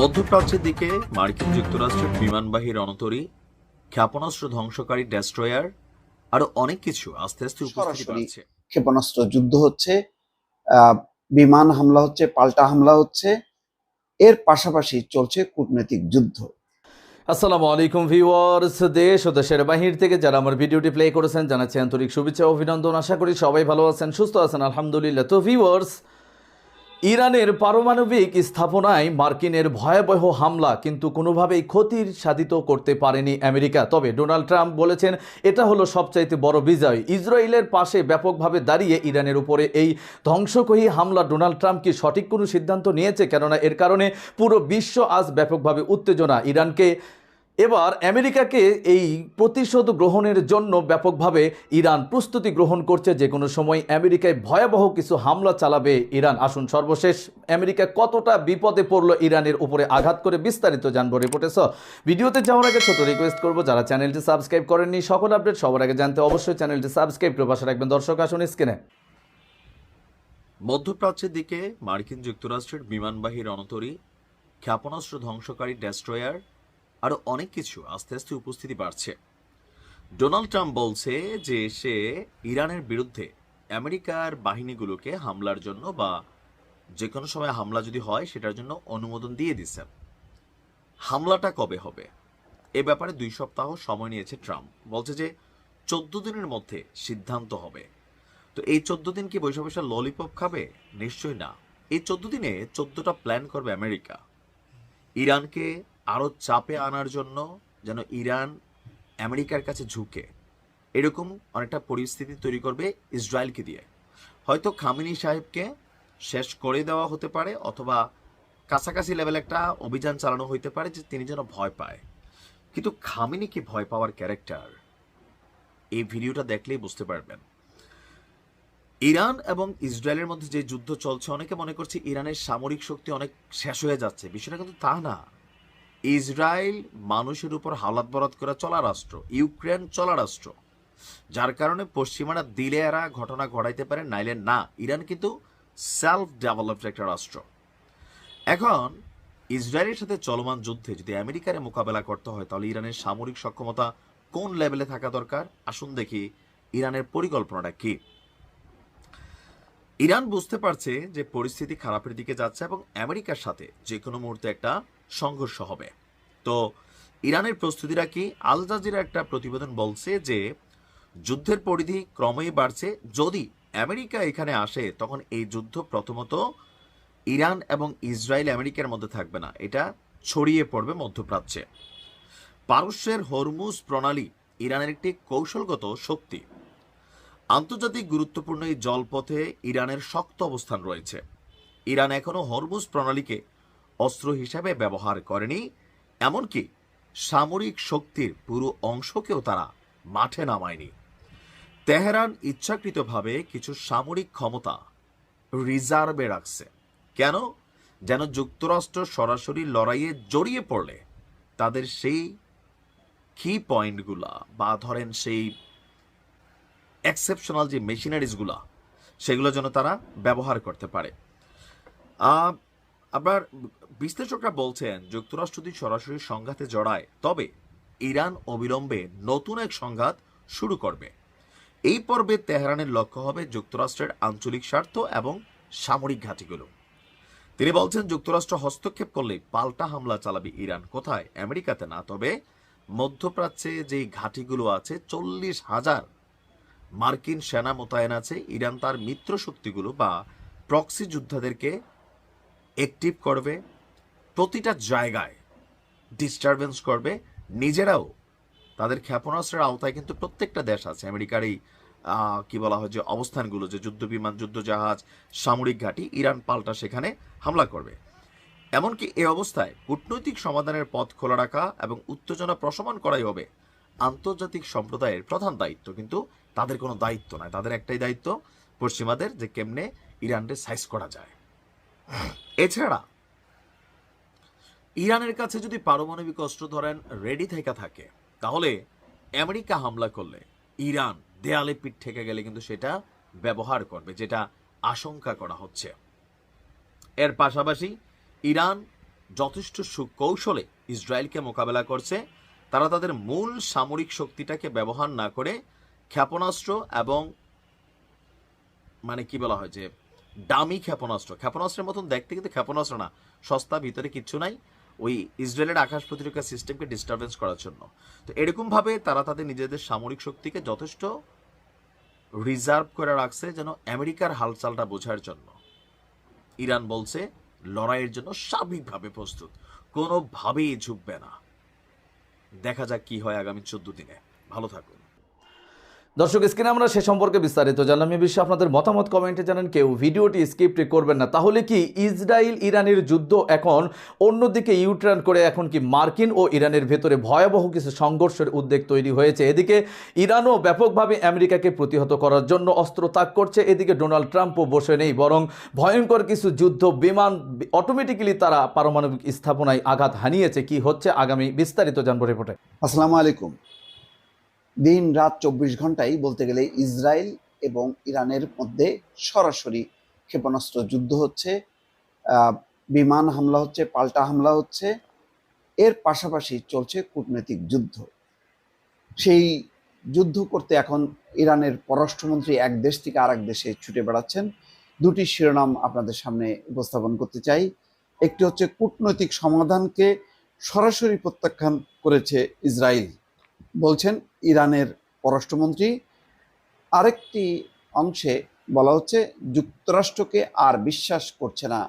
মধ্যপ্রাচ্যের দিকে মার্কিন যুক্তরাষ্ট্রের বিমানবাহী রণতরী ক্ষেপণাস্ত্র ধ্বংসকারী ডেস্ট্রয়ার আরও অনেক কিছু আস্তে আস্তে উপস্থিতি ক্ষেপণাস্ত্র যুদ্ধ হচ্ছে বিমান হামলা হচ্ছে পাল্টা হামলা হচ্ছে এর পাশাপাশি চলছে কূটনৈতিক যুদ্ধ। আসসালামু আলাইকুম ভিউয়ার্স দেশ ও দেশের বাহির থেকে যারা আমার ভিডিওটি প্লে করেছেন জানাচ্ছি আন্তরিক শুভেচ্ছা ও অভিনন্দন। আশা করি সবাই ভালো আছেন সুস্থ আছেন আলহামদুলিল্লাহ। তো ভিউয়ার্স ইরানের পারমাণবিক স্থাপনায় মার্কিনের ভয়াবহ হামলা, কিন্তু কোনোভাবেই ক্ষতির সাধিত করতে পারেনি আমেরিকা। তবে ডোনাল্ড ট্রাম্প বলেছেন, এটা হলো সবচাইতে বড় বিজয়। ইসরায়েলের পাশে ব্যাপকভাবে দাঁড়িয়ে ইরানের উপরে এই ধ্বংসকহী হামলা ডোনাল্ড ট্রাম্প কি সঠিক কোনো সিদ্ধান্ত নিয়েছে? কেননা এর কারণে পুরো বিশ্ব আজ ব্যাপকভাবে উত্তেজনা। ইরানকে এবার আমেরিকাকে এই প্রতিশোধ গ্রহণের জন্য ব্যাপকভাবে ইরান প্রস্তুতি গ্রহণ করছে। যে কোনো সময় আমেরিকায় ভয়াবহ কিছু হামলা চালাবে ইরান। আসুন সর্বশেষ, আমেরিকা কতটা বিপদে পড়ল ইরানের উপরে আঘাত করে বিস্তারিত জানব রিপোর্টে সো ভিডিওতে যাওয়ার আগে ছোট রিকোয়েস্ট করব, যারা চ্যানেলটি সাবস্ক্রাইব করেননি, সকল আপডেট সবার আগে জানতে অবশ্যই চ্যানেলটি সাবস্ক্রাইব করে পাশে রাখবেন। দর্শক, আসুন স্ক্রিনে মধ্যপ্রাচ্যের দিকে মার্কিন যুক্তরাষ্ট্রের বিমানবাহী রণতরী, ক্ষেপণাস্ত্র ধ্বংসকারী ডেস্ট্রয়ার আরও অনেক কিছু আস্তে আস্তে উপস্থিতি বাড়ছে। ডোনাল্ড ট্রাম্প বলছে যে সে ইরানের বিরুদ্ধে আমেরিকার বাহিনীগুলোকে হামলার জন্য বা যে কোনো সময় হামলা যদি হয়, সেটার জন্য অনুমোদন দিয়ে দিচ্ছেন হামলাটা কবে হবে? এ ব্যাপারে দুই সপ্তাহ সময় নিয়েছে ট্রাম্প। বলছে যে চোদ্দ দিনের মধ্যে সিদ্ধান্ত হবে। তো এই চোদ্দ দিন কি বৈশাখ বৈশা ললিপপ খাবে? নিশ্চয়ই না। এই চোদ্দ দিনে চোদ্দটা প্ল্যান করবে আমেরিকা। ইরানকে আরও চাপে আনার জন্য যেন ইরান আমেরিকার কাছে ঝুঁকে। এরকম অনেকটা পরিস্থিতি তৈরি করবে ইসরায়েলকে দিয়ে। হয়তো খামিনি সাহেবকে শেষ করে দেওয়া হতে পারে অথবা কাছাকাছি লেভেল একটা অভিযান চালানো হইতে পারে যে তিনি যেন ভয় পায়। কিন্তু খামিনি কি ভয় পাওয়ার ক্যারেক্টার এই ভিডিওটা দেখলেই বুঝতে পারবেন। ইরান এবং ইসরায়েলের মধ্যে যে যুদ্ধ চলছে, অনেকে মনে করছে ইরানের সামরিক শক্তি অনেক শেষ হয়ে যাচ্ছে। বিষয়টা কিন্তু তা না। ইসরায়েল মানুষের উপর হাওলাত বরাত করে চলা রাষ্ট্র, ইউক্রেন চলা রাষ্ট্র। যার কারণে পশ্চিমারা দিলে এরা ঘটনা ঘটাইতে পারে, নাইলে না। ইরান কিন্তু সেলফ ডেভেলপড একটা রাষ্ট্র। এখন, ইসরায়েলের সাথে চলমান যুদ্ধে যদি আমেরিকার মোকাবেলা করতে হয়, তাহলে ইরানের সামরিক সক্ষমতা কোন লেভেলে থাকা দরকার? আসুন দেখি ইরানের পরিকল্পনাটা কি। ইরান বুঝতে পারছে যে পরিস্থিতি খারাপের দিকে যাচ্ছে এবং আমেরিকার সাথে যে কোনো মুহূর্তে একটা সংঘর্ষ হবে। তো ইরানের প্রস্তুতিরা কি আল জাজিরা একটা প্রতিবেদন বলছে যে যুদ্ধের পরিধি ক্রমেই বাড়ছে। যদি আমেরিকা এখানে আসে, তখন এই যুদ্ধ প্রথমত ইরান এবং ইসরায়েল আমেরিকার মধ্যে থাকবে না। এটা ছড়িয়ে পড়বে মধ্যপ্রাচ্যে। পারস্যের হরমুজ প্রণালী ইরানের একটি কৌশলগত শক্তি। আন্তর্জাতিক গুরুত্বপূর্ণ এই জলপথে ইরানের শক্ত অবস্থান রয়েছে। ইরান এখনও হরমুজ প্রণালীকে অস্ত্র হিসাবে ব্যবহার করেনি, এমনকি সামরিক শক্তির পুরো অংশকেও তারা মাঠে নামায়নি। তেহরান ইচ্ছাকৃতভাবে কিছু সামরিক ক্ষমতা রিজার্ভে রাখছে। কেন? যেন যুক্তরাষ্ট্র সরাসরি লড়াইয়ে জড়িয়ে পড়লে তাদের সেই কি পয়েন্টগুলা বা ধরেন সেই এক্সেপশনাল যে মেশিনারিজগুলা সেগুলো যেন তারা ব্যবহার করতে পারে। আবার বিশ্লেষকরা বলছেন, যুক্তরাষ্ট্র যদি সরাসরি সংঘাতে জড়ায়, তবে ইরান অবিলম্বে নতুন এক সংঘাত শুরু করবে। এই পর্বে তেহরানের লক্ষ্য হবে যুক্তরাষ্ট্রের আঞ্চলিক স্বার্থ এবং সামরিক ঘাঁটিগুলো। তিনি বলছেন, যুক্তরাষ্ট্র হস্তক্ষেপ করলে পাল্টা হামলা চালাবে ইরান। কোথায়? আমেরিকাতে না, তবে মধ্যপ্রাচ্যে যে ঘাঁটিগুলো আছে, চল্লিশ হাজার মার্কিন সেনা মোতায়েন আছে। ইরান তার মিত্র শক্তিগুলো বা প্রক্সি যোদ্ধাদেরকে অ্যাক্টিভ করবে, প্রতিটা জায়গায় ডিস্টারবেন্স করবে। নিজেরাও তাদের ক্ষেপণাস্ত্রের আওতায় কিন্তু প্রত্যেকটা দেশ আছে। আমেরিকার এই কি বলা হয় যে অবস্থানগুলো, যে যুদ্ধ বিমান, যুদ্ধ জাহাজ, সামরিক ঘাঁটি, ইরান পাল্টা সেখানে হামলা করবে। এমনকি এ অবস্থায় কূটনৈতিক সমাধানের পথ খোলা রাখা এবং উত্তেজনা প্রশমন করাই হবে আন্তর্জাতিক সম্প্রদায়ের প্রধান দায়িত্ব। কিন্তু তাদের কোনো দায়িত্ব নয়। তাদের একটাই দায়িত্ব পশ্চিমাদের যে কেমনে ইরানকে সাইজ করা যায়। এছাড়া, ইরানের কাছে যদি পারমাণবিক অস্ত্র ধরেন রেডি থেকে থাকে, তাহলে আমেরিকা হামলা করলে ইরান দেয়ালে পিঠ থেকে গেলে কিন্তু সেটা ব্যবহার করবে, যেটা আশঙ্কা করা হচ্ছে। এর পাশাপাশি ইরান যথেষ্ট সুকৌশলে ইসরায়েলকে মোকাবেলা করছে। তারা তাদের মূল সামরিক শক্তিটাকে ব্যবহার না করে ক্ষেপণাস্ত্র এবং মানে কি বলা হয় যে দামি ক্ষেপণাস্ত্র। ক্ষেপণাস্ত্রের মতন দেখতে কিন্তু ক্ষেপণাস্ত্র না। সস্তা, ভিতরে কিচ্ছু নাই। ওই ইসরায়েলের আকাশ প্রতিরক্ষা সিস্টেমকে ডিস্টারবেন্স করার জন্য। তো এরকমভাবে তারা তাদের নিজেদের সামরিক শক্তিকে যথেষ্ট রিজার্ভ করে রাখছে যেন আমেরিকার হালচালটা বোঝার জন্য। ইরান বলছে, লড়াইয়ের জন্য স্বাভাবিকভাবে প্রস্তুত। কোনোভাবেই ঝুঁকবে না। দেখা যাক কি হয় আগামী চোদ্দ দিনে। ভালো থাকুন দর্শক, স্ক্রিনে আমরা সে সম্পর্কে বিস্তারিত জানলাম। এ বিষয়ে আপনাদের মতামত কমেন্টে জানান কেউ। ভিডিওটি স্কিপ করবেন না। তাহলে কি ইসরায়েল ইরানের যুদ্ধ এখন অন্যদিকে ইউটার্ন করে এখন কি মার্কিন ও ইরানের ভেতরে ভয়াবহ কিছু সংঘর্ষের উদ্বেগ তৈরি হয়েছে? এদিকে ইরানও ব্যাপকভাবে আমেরিকাকে প্রতিহত করার জন্য অস্ত্র ত্যাগ করছে। এদিকে ডোনাল্ড ট্রাম্পও বসে নেই, বরং ভয়ঙ্কর কিছু যুদ্ধ, বিমান অটোমেটিক্যালি তারা পারমাণবিক স্থাপনায় আঘাত হানিয়েছে। কি হচ্ছে আগামী বিস্তারিত জানব রিপোর্টে আসসালামু আলাইকুম। দিন রাত চব্বিশ ঘন্টাই বলতে গেলে ইসরায়েল এবং ইরানের মধ্যে সরাসরি ক্ষেপণাস্ত্র যুদ্ধ হচ্ছে বিমান হামলা হচ্ছে, পাল্টা হামলা হচ্ছে, এর পাশাপাশি চলছে কূটনৈতিক যুদ্ধ। সেই যুদ্ধ করতে এখন ইরানের পররাষ্ট্রমন্ত্রী এক দেশ থেকে আরেক দেশে ছুটে বেড়াচ্ছেন। দুটি শিরোনাম আপনাদের সামনে উপস্থাপন করতে চাই। একটি হচ্ছে কূটনৈতিক সমাধানকে সরাসরি প্রত্যাখ্যান করেছে ইসরায়েল। বলছেন ইরানের পররাষ্ট্রমন্ত্রী। আরেকটি অংশে বলা হচ্ছে, যুক্তরাষ্ট্রকে আর বিশ্বাস করছে না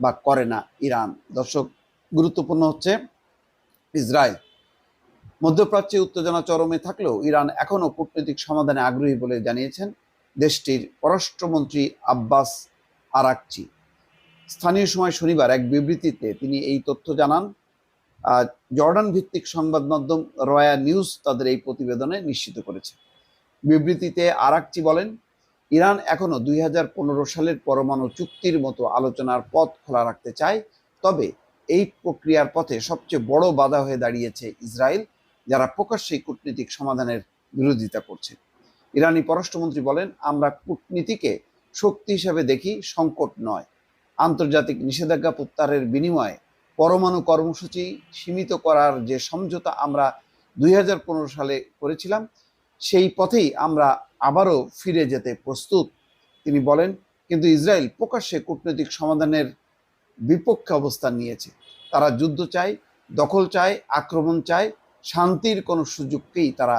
বা করে না ইরান। দর্শক, গুরুত্বপূর্ণ হচ্ছে ইসরায়েল। মধ্যপ্রাচ্যে উত্তেজনা চরমে থাকলেও ইরান এখনও কূটনৈতিক সমাধানে আগ্রহী বলে জানিয়েছেন দেশটির পররাষ্ট্রমন্ত্রী আব্বাস আরাকচি। স্থানীয় সময় শনিবার এক বিবৃতিতে তিনি এই তথ্য জানান জর্ডান ভিত্তিক সংবাদ মাধ্যম রয়া নিউজ তাদের এই প্রতিবেদনে নিশ্চিত করেছে। বিবৃতিতে আরাকচি বলেন, ইরান এখনও দুই সালের পরমাণু চুক্তির মতো আলোচনার পথ খোলা রাখতে চায়, তবে এই প্রক্রিয়ার পথে সবচেয়ে বড় বাধা হয়ে দাঁড়িয়েছে ইসরায়েল, যারা প্রকাশ্যেই কূটনীতিক সমাধানের বিরোধিতা করছে। ইরানি পররাষ্ট্রমন্ত্রী বলেন, আমরা কূটনীতিকে শক্তি হিসেবে দেখি, সংকট নয়। আন্তর্জাতিক নিষেধাজ্ঞা প্রত্যাহারের বিনিময়ে পরমাণু কর্মসূচি সীমিত করার যে সমঝোতা আমরা দুই হাজার পনেরো সালে করেছিলাম, সেই পথেই আমরা আবারও ফিরে যেতে প্রস্তুত, তিনি বলেন। কিন্তু ইসরায়েল প্রকাশ্যে কূটনৈতিক সমাধানের বিপক্ষে অবস্থান নিয়েছে। তারা যুদ্ধ চায়, দখল চায়, আক্রমণ চায়, শান্তির কোনো সুযোগকেই তারা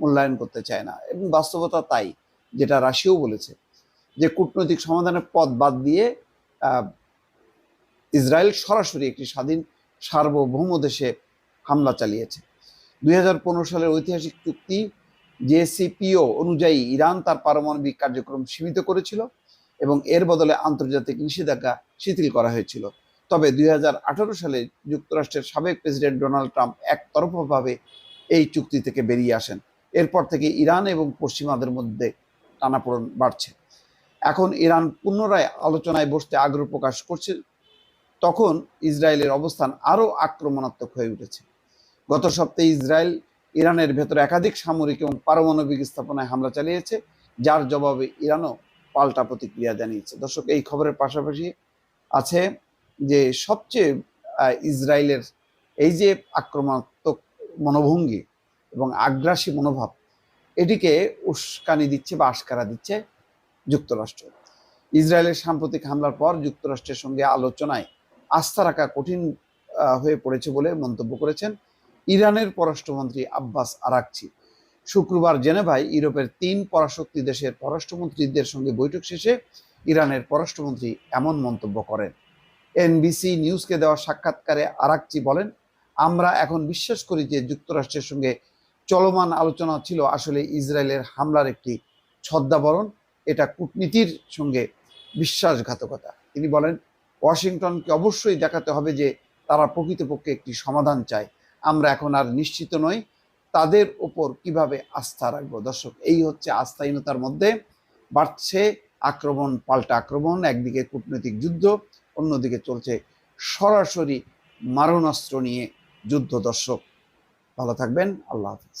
মূল্যায়ন করতে চায় না। এবং বাস্তবতা তাই, যেটা রাশিয়াও বলেছে, যে কূটনৈতিক সমাধানের পথ বাদ দিয়ে ইসরায়েল সরাসরি একটি স্বাধীন সার্বভৌম দেশে হামলা চালিয়েছে। দুই হাজার পনেরো সালের ঐতিহাসিক চুক্তি জেসিপিও অনুযায়ী ইরান তার পারমাণবিক কার্যক্রম সীমিত করেছিল এবং এর বদলে আন্তর্জাতিক নিষেধাজ্ঞা শিথিল করা হয়েছিল। তবে দুই হাজার আঠারো সালে যুক্তরাষ্ট্রের সাবেক প্রেসিডেন্ট ডোনাল্ড ট্রাম্প একতরফাভাবে এই চুক্তি থেকে বেরিয়ে আসেন। এরপর থেকে ইরান এবং পশ্চিমাদের মধ্যে টানাপোড়ন বাড়ছে। এখন ইরান পুনরায় আলোচনায় বসতে আগ্রহ প্রকাশ করছে তখন ইসরায়েলের অবস্থান আরও আক্রমণাত্মক হয়ে উঠেছে। গত সপ্তাহে ইসরায়েল ইরানের ভেতরে একাধিক সামরিক এবং পারমাণবিক স্থাপনায় হামলা চালিয়েছে, যার জবাবে ইরানও পাল্টা প্রতিক্রিয়া জানিয়েছে। দর্শক, এই খবরের পাশাপাশি আছে যে সবচেয়ে ইসরায়েলের এই যে আক্রমণাত্মক মনোভঙ্গি এবং আগ্রাসী মনোভাব, এটিকে উস্কানি দিচ্ছে বা আশকারা দিচ্ছে যুক্তরাষ্ট্র। ইসরায়েলের সাম্প্রতিক হামলার পর যুক্তরাষ্ট্রের সঙ্গে আলোচনায় আস্থা রাখা কঠিন হয়ে পড়েছে বলে মন্তব্য করেছেন ইরানের পররাষ্ট্রমন্ত্রী আব্বাস আরাকচি। শুক্রবার জেনেভায় ইউরোপের তিন পরাশক্তি দেশের পররাষ্ট্রমন্ত্রীদের সঙ্গে বৈঠক শেষে ইরানের পররাষ্ট্রমন্ত্রী এমন মন্তব্য করেন। এনবিসি নিউজকে দেওয়া সাক্ষাৎকারে আরাকচি বলেন, আমরা এখন বিশ্বাস করি যে যুক্তরাষ্ট্রের সঙ্গে চলমান আলোচনা ছিল আসলে ইসরায়েলের হামলার একটি ছদ্মাবরণ। এটা কূটনীতির সঙ্গে বিশ্বাসঘাতকতা। তিনি বলেন ওয়াশিংটনকে অবশ্যই দেখাতে হবে যে তারা প্রকৃতপক্ষে একটি সমাধান চায়। আমরা এখন আর নিশ্চিত নই তাদের ওপর কীভাবে আস্থা রাখব। দর্শক, এই হচ্ছে আস্থাহীনতার মধ্যে। বাড়ছে আক্রমণ, পাল্টা আক্রমণ, একদিকে কূটনৈতিক যুদ্ধ, অন্যদিকে চলছে সরাসরি মারণাস্ত্র নিয়ে যুদ্ধ। দর্শক, ভালো থাকবেন, আল্লাহ হাফিজ।